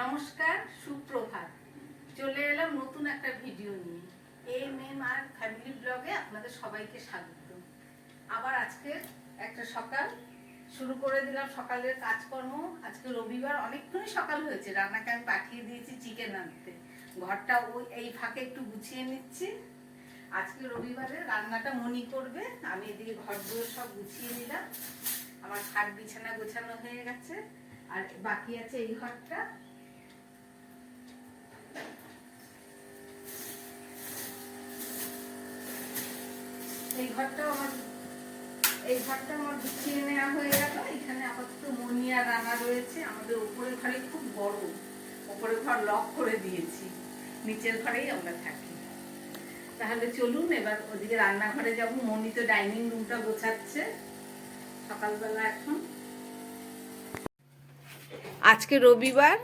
নমস্কার, সুপ্রভাত। চলে এলাম নতুন একটা ভিডিও নিয়ে। এম এম আর ফ্যামিলি ব্লগে আপনাদের সবাইকে স্বাগত। আবার আজকে একটা সকাল, শুরু করে দিলাম সকালের কাজকর্ম। আজকে রবিবার, অনেকক্ষণই সকাল হয়েছে। রান্নাকে আমি পাঠিয়ে দিয়েছি চিকেন আনতে। ঘরটা ওই এই ফাঁকে একটু গুছিয়ে নিচ্ছি। আজকে রবিবারে রান্নাটা মনি করবে। আমি এদিকে ঘরগুলো সব গুছিয়ে নিলাম। আমার খাট বিছানা গোছানো হয়ে গেছে। আর বাকি আছে এই ঘরটা। এই আমার, এই ঘরটা আমার নেওয়া হয়ে গেল। এখানে আপাতত মনিয়া রয়েছে। আমাদের ঘরে খুব ঘর লক করে দিয়েছি। নিচের ঘরেই আমরা থাকি। তাহলে চলুন, এবার ওদিকে রান্নাঘরে যাব। মনি তো ডাইনিং রুমটা গোছাচ্ছে। সকালবেলা এখন। আজকে রবিবার।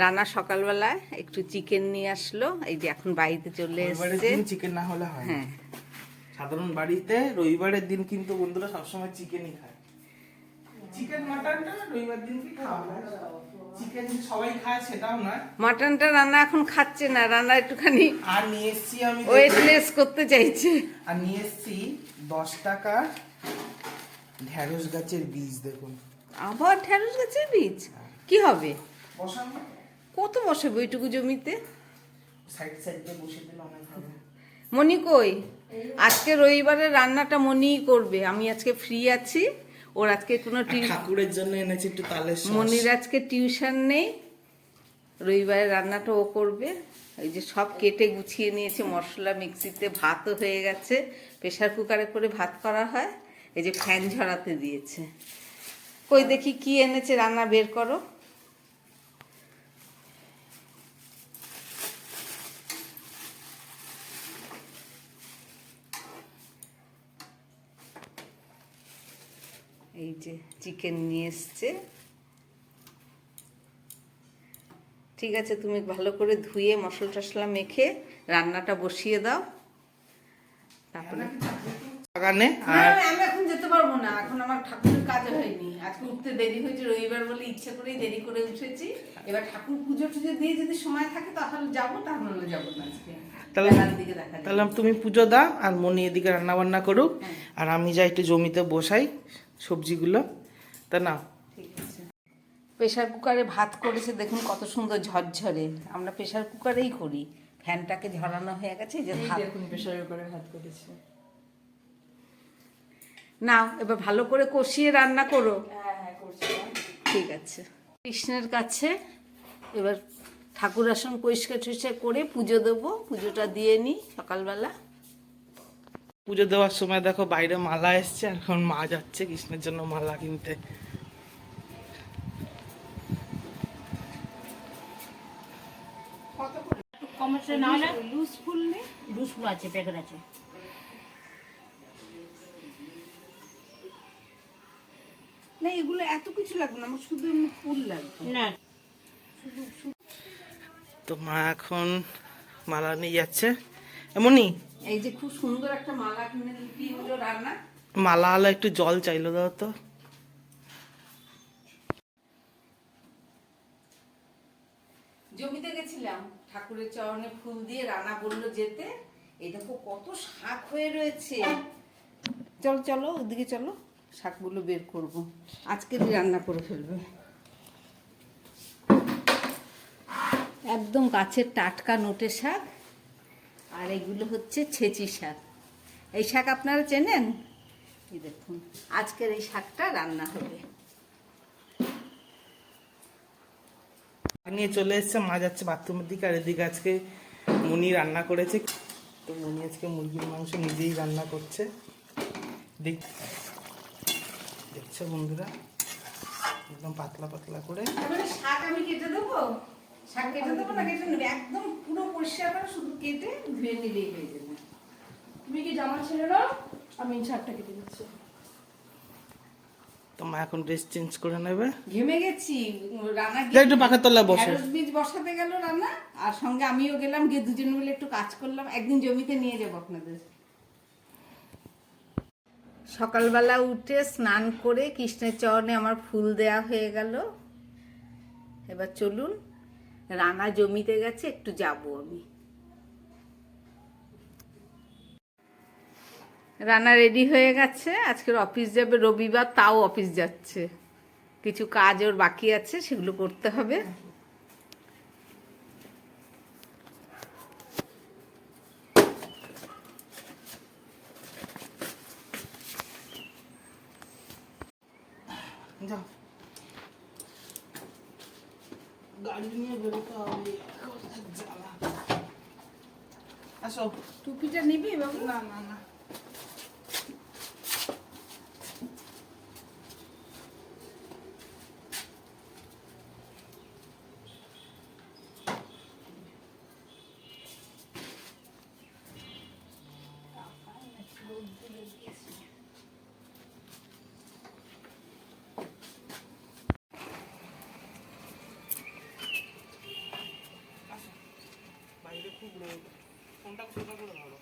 রান্না সকালবেলায় একটু চিকেন নিয়ে আসলো। এই যে এখন বাড়িতে চলে এসছে। চিকেন না হলে হয় হ্যাঁ। সাধারণ বাড়িতে রবিবারের দিন কিন্তু বন্ধুরা সবসময় চিকেনই খায়। চিকেন মাটনটা রবিবার দিন কি খাওয়া হয়? চিকেন সবাই খায় সেটাও নয়। মাটনটা রান্না এখন খাচ্ছে না। রান্না একটুখানি আর নিয়ে এসছি আমি ওয়েট দেখুন, লেস করতে চাইছে। আর নিয়ে এসছি দশ টাকা ঢ্যাঁড়স গাছের বীজ দেখুন। আবার ঢেঁড়স গাছের বীজ? কি হবে? বসান। কত বসে ওইটুকু জমিতে? মনি কই? আজকে রবিবারে রান্নাটা মনিই করবে। আমি আজকে ফ্রি আছি। ওর আজকে কোনো ঠাকুরের জন্য এনেছি একটু শাঁস। মনির আজকে টিউশন নেই। রবিবারে রান্নাটা ও করবে। এই যে সব কেটে গুছিয়ে নিয়েছে। মশলা মিক্সিতে ভাতও হয়ে গেছে। প্রেশার কুকারে করে ভাত করা হয়। এই যে ফ্যান ঝরাতে দিয়েছে। কই দেখি কি এনেছে? রান্না বের করো এই যে চিকেন নিয়ে এসছে। ঠিক আছে তুমি ভালো করে ধুয়ে মশলা টশলা মেখে রান্নাটা বসিয়ে দাও। তারপরে বাগানে আর আমি এখন যেতে পারব না। এখন আমার ঠাকুরের কাজ হয়নি। আজকে উঠতে দেরি হয়েছে রবিবার বলে ইচ্ছে করেই দেরি করে উঠেছি। এবার ঠাকুর পুজো টুজো দিয়ে যদি সময় থাকে তাহলে যাব না আজকে। তাহলে- যাবে। তাহলে তুমি পুজো দাও আর মনি এদিকে রান্না বান্না করুক। হ্যাঁ। আর আমি যাই একটু জমিতে বসাই। সবজিগুলো। তা না ঠিক আছে। প্রেশার কুকারে ভাত করেছে দেখুন কত সুন্দর ঝরঝরে। আমরা প্রেশার কুকারেই করি। ফ্যানটাকে ঝরানো হয়ে গেছে যে ভাত। দেখুন প্রেশারের উপরে ভাত করেছে। নাও এবার ভালো করে কষিয়ে রান্না করো। হ্যাঁ হ্যাঁ করছি ঠিক আছে। কৃষ্ণের কাছে এবার ঠাকুর আসন পরিষ্কার টরিষ্কার করে পুজো দেবো। পুজোটা দিয়ে নিই সকালবেলা। পুজো দেওয়ার সময় দেখো বাইরে মালা এসছে আর এখন মা যাচ্ছে কৃষ্ণের জন্য মালা কিনতে। লুজ ফুল নেই? লুজ ফুল আছে প্যাকেট আছে। না এগুলো এত কিছু লাগবে না আমার শুধু ফুল লাগবে। না। তো মা এখন মালা নিয়ে যাচ্ছে। এমনই এই যে খুব সুন্দর একটা মালা কিনে দিবি হলো রান্না? মালা আলো একটু জল চাইলো দাও তো। জমিতে গেছিলাম ঠাকুরের চরণে ফুল দিয়ে রান্না বলল যেতে। এই দেখো কত শাক হয়ে রয়েছে। চলো চলো ওদিকে চলো শাকগুলো বের করব। আজকেরই রান্না করে ফেলবে। একদম গাছের টাটকা নোটে শাক। আর এগুলো হচ্ছে ছেচি শাক। এই শাক আপনারা চেনেন? এই দেখুন আজকের এই শাকটা রান্না হবে। নিয়ে চলে এসছে মা যাচ্ছে বাথরুমের দিকে আর এদিকে আজকে মুনি রান্না করেছে। তো মুনি আজকে মুরগির মাংস নিজেই রান্না করছে। দেখ দেখছ বন্ধুরা? একদম পাতলা পাতলা করে। শাক আমি কেটে দেবো? শাক কেটে দেবো না কেটে নেবে। একদম পুরো পরিষ্কার করে শুধু কেটে ধুয়ে নিলেই হয়ে যাবে। তুমি কি জামা ছেড়ে নাও আমি শাকটা কেটে দিচ্ছি তো এখন ড্রেস চেঞ্জ করে নেবে। ঘেমে গেছি। রান্না একটু পাখার তলায় বসে। বীজ বসাতে গেল রান্না আর সঙ্গে আমিও গেলাম গিয়ে দুজন মিলে একটু কাজ করলাম একদিন জমিতে নিয়ে যাব আপনাদের। সকালবেলা উঠে স্নান করে কৃষ্ণের চরণে আমার ফুল দেয়া হয়ে গেল। এবার চলুন রানা জমিতে গেছে, একটু যাব আমি। রানা রেডি হয়ে গেছে। আজকের অফিস যাবে রবিবার, তাও অফিস যাচ্ছে। কিছু কাজ ওর বাকি আছে, সেগুলো করতে হবে যাও বেরোতে হবে আসো টুপিটা নিবি বাবু? না না না। বাইরে ফোনটা সোজা করে ধরো।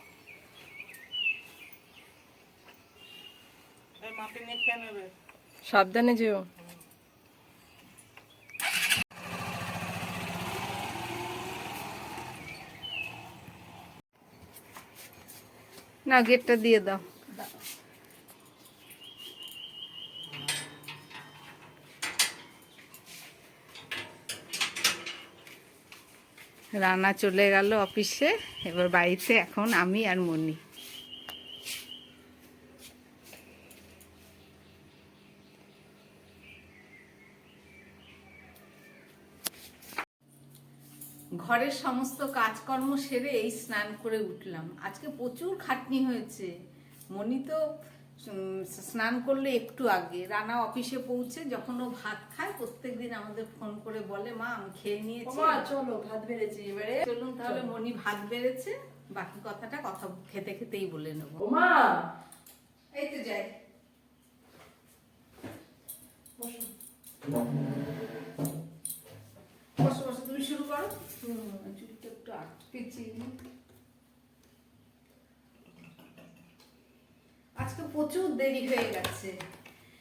মাকে নিয়ে খেয়ে নেবে। সাবধানে যেও। না গেটটা দিয়ে দাও। রানা চলে গেল অফিসে, এবার বাড়িতে এখন আমি আর মনি ঘরের সমস্ত কাজকর্ম সেরে এই স্নান করে উঠলাম। আজকে প্রচুর খাটনি হয়েছে। মনি তো স্নান করলে একটু আগে। রানা অফিসে পৌঁছে যখন ও ভাত খায় প্রত্যেকদিন আমাদের ফোন করে বলে মা আমি খেয়ে নিয়েছি। চলো ভাত বেড়েছি এবারে। চলুন তাহলে মনি ভাত বেড়েছে বাকি কথাটা কথা খেতে খেতেই বলে নেব। ওমা এই তো যাই। বসো। বসো তুমি শুরু করো। চুলটা একটু আটকেছি। আজকে প্রচুর দেরি হয়ে গেছে।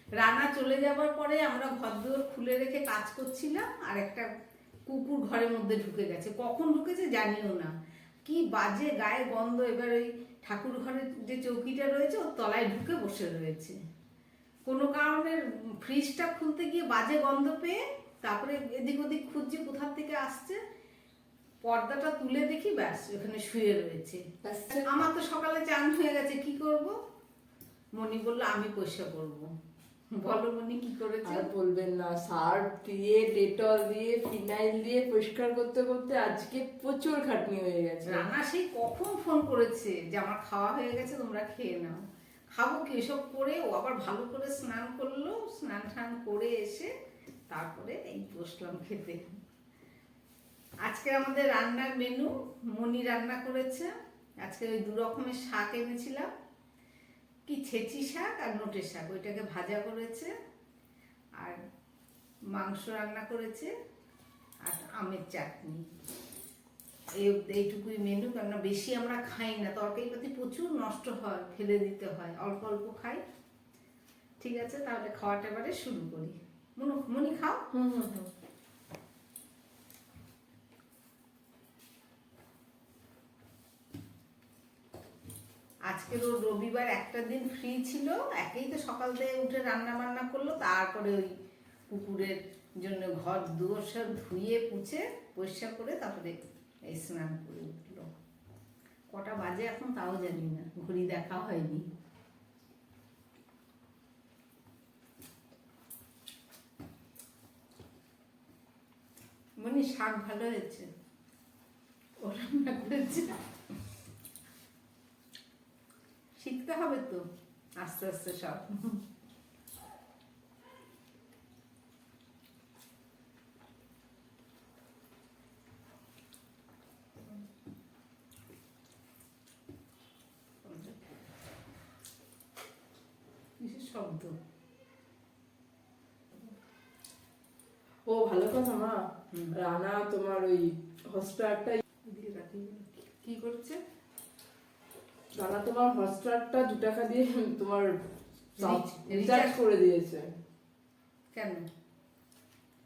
রানা চলে যাবার পরে আমরা ঘরদুয়ার খুলে রেখে কাজ করছিলাম আর একটা কুকুর ঘরের মধ্যে ঢুকে গেছে। কখন ঢুকেছে জানিও না। কি বাজে গায়ে গন্ধ এবার ওই ঠাকুর ঘরের যে চৌকিটা রয়েছে ওর তলায় ঢুকে বসে রয়েছে। কোনো কারণে ফ্রিজটা খুলতে গিয়ে বাজে গন্ধ পেয়ে তারপরে এদিক ওদিক খুঁজছি কোথার থেকে আসছে। পর্দাটা তুলে দেখি ব্যাস ওখানে শুয়ে রয়েছে। আমার তো সকালে চান হয়ে গেছে কি করব? মনি বলল আমি পয়সা করব। বলো মনি কি করেছে? আর বলবেন না সার্ফ দিয়ে ডেটল দিয়ে ফিনাইল দিয়ে পরিষ্কার করতে করতে আজকে প্রচুর খাটনি হয়ে গেছে। রানা সেই কখন ফোন করেছে যে আমার খাওয়া হয়ে গেছে তোমরা খেয়ে নাও। খাব কি এসব করে? ও আবার ভালো করে স্নান করল স্নান টান করে এসে তারপরে এই বসলাম খেতে। আজকে আমাদের রান্নার মেনু মনি রান্না করেছে। আজকে ওই দু রকমের শাক এনেছিলাম। কি ছেচি শাক আর নোটে শাক? ওইটাকে ভাজা করেছে আর মাংস রান্না করেছে আর আমের চাটনি। এই এইটুকুই মেনু কেননা বেশি আমরা খাই না, তরকারি পাতি প্রচুর নষ্ট হয়, ফেলে দিতে হয়, অল্প অল্প খাই। ঠিক আছে, তাহলে খাওয়াটা এবারে শুরু করি। মনু, মনি, খাও? হুম হুম হুম। ও রবিবার একটা দিন ফ্রি ছিল, একেই তো সকাল থেকে উঠে রান্না বান্না করল, তারপরে ওই কুকুরের জন্য ঘর দুয়ার সব ধুয়ে, পুছে, পরিষ্কার করে তারপরে এই স্নান করে উঠল। কটা বাজে এখন তাও জানি না, ঘড়ি দেখা হয়নি। মনি শাক ভালো হয়েছে? ও রান্না করেছে? শিখতে হবে তো, আস্তে আস্তে সব। শব্দ? ও, ভালো কথা মা। রানা, তোমার ওই হটস্টারটা দিয়ে রাখি কি করছে রানা তোমার হটস্টারটা দু টাকা দিয়ে তোমার রিচার্জ করে দিয়েছে। কেন?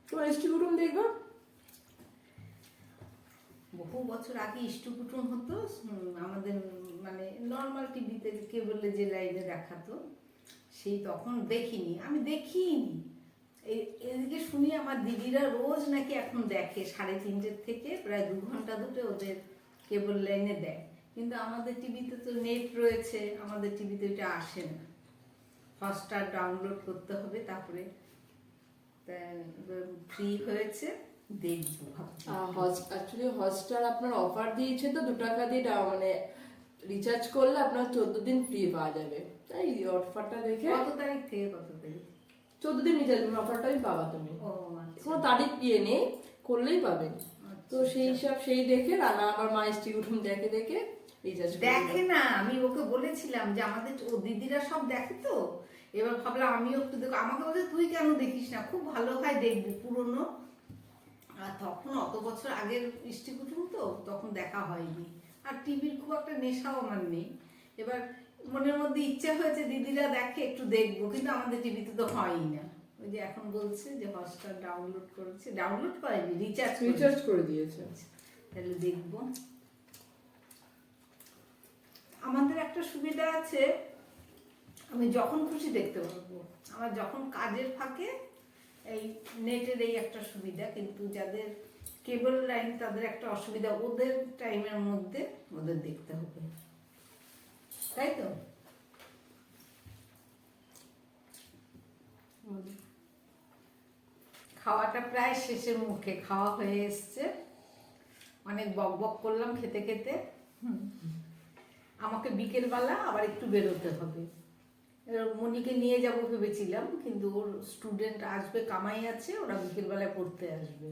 তোমার এসটি কুটুম দেখবা? বহু বছর আগে ইষ্টকুটুম হতো আমাদের মানে নর্মাল টিভিতে কেবলে যে লাইনে দেখাতো সেই তখন দেখিনি। আমি দেখিনি। এদিকে শুনি আমার দিদিরা রোজ নাকি এখন দেখে সাড়ে তিনটের থেকে প্রায় দু ঘণ্টা দুটো ওদের কেবল লাইনে দেয়। আমাদের টিভিতে তো নেট রয়েছে আমাদের টিভিতে ওইটা আসে না। হটস্টার ডাউনলোড করতে হবে তারপরে ফ্রি হয়েছে দেখব অ্যাকচুয়ালি হটস্টার আপনার অফার দিয়েছে তো দু টাকা দিয়ে মানে রিচার্জ করলে আপনার চোদ্দ দিন ফ্রি পাওয়া যাবে। তাই অফারটা দেখে কত তারিখ থেকে কত তারিখ? চোদ্দ দিন রিচার্জ অফারটাই পাবা তুমি। আচ্ছা। কোনো তারিখ ইয়ে নেই করলেই পাবেন। তো আচ্ছা, সেই সব সেই দেখে রান্না আবার মা উঠুন দেখে দেখে দেখে না আমি ওকে বলেছিলাম যে আমাদের ও দিদিরা সব দেখে তো। এবার ভাবলাম আমিও একটু দেখো। আমাকে বলছে তুই কেন দেখিস না? খুব ভালো হয় দেখবি পুরনো। আর তখন অত বছর আগের মিষ্টি কুটুম তো তখন দেখা হয়নি। আর টিভির খুব একটা নেশাও আমার নেই। এবার মনের মধ্যে ইচ্ছা হয়েছে দিদিরা দেখে একটু দেখব। কিন্তু আমাদের টিভিতে তো হয়ই না। ওই যে এখন বলছে যে হটস্টার ডাউনলোড করেছে। ডাউনলোড করেনি রিচার্জ রিচার্জ করে দিয়েছে। তাহলে দেখব। আমাদের একটা সুবিধা আছে, আমি যখন খুশি দেখতে পারব আমার যখন কাজের ফাঁকে এই নেটের এই একটা সুবিধা, কিন্তু যাদের কেবল লাইন, তাদের একটা অসুবিধা, ওদের টাইমের মধ্যে ওদের দেখতে হবে। তাই তো? খাওয়াটা প্রায় শেষের মুখে, খাওয়া হয়ে এসছে। অনেক বক বক করলাম খেতে খেতে। হুম। আমাকে বিকেলবেলা আবার একটু বেরোতে হবে। মনিকে নিয়ে যাব ভেবেছিলাম, কিন্তু ওর স্টুডেন্ট আসবে, কামাই আছে, ওরা বিকেলবেলায় পড়তে আসবে।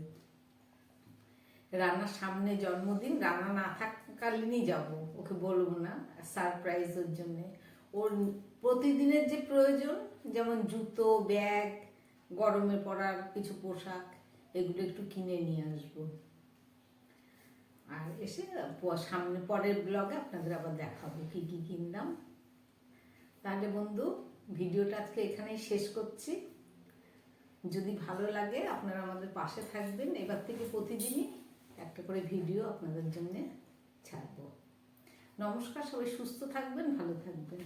রান্নার সামনে জন্মদিন, রান্না না থাকাকালীনই যাব, ওকে বলব না সারপ্রাইজ ওর জন্যে। ওর প্রতিদিনের যে প্রয়োজন, যেমন জুতো ব্যাগ গরমে পরার কিছু পোশাক, এগুলো একটু কিনে নিয়ে আসব। আর এসে সামনে পরের ব্লগে আপনাদের আবার দেখাবো কি কি কিনলাম। তাহলে বন্ধু, ভিডিওটা আজকে এখানেই শেষ করছি। যদি ভালো লাগে, আপনারা আমাদের পাশে থাকবেন। এবার থেকে প্রতিদিনই একটা করে ভিডিও আপনাদের জন্য ছাড়বো। নমস্কার, সবাই সুস্থ থাকবেন, ভালো থাকবেন।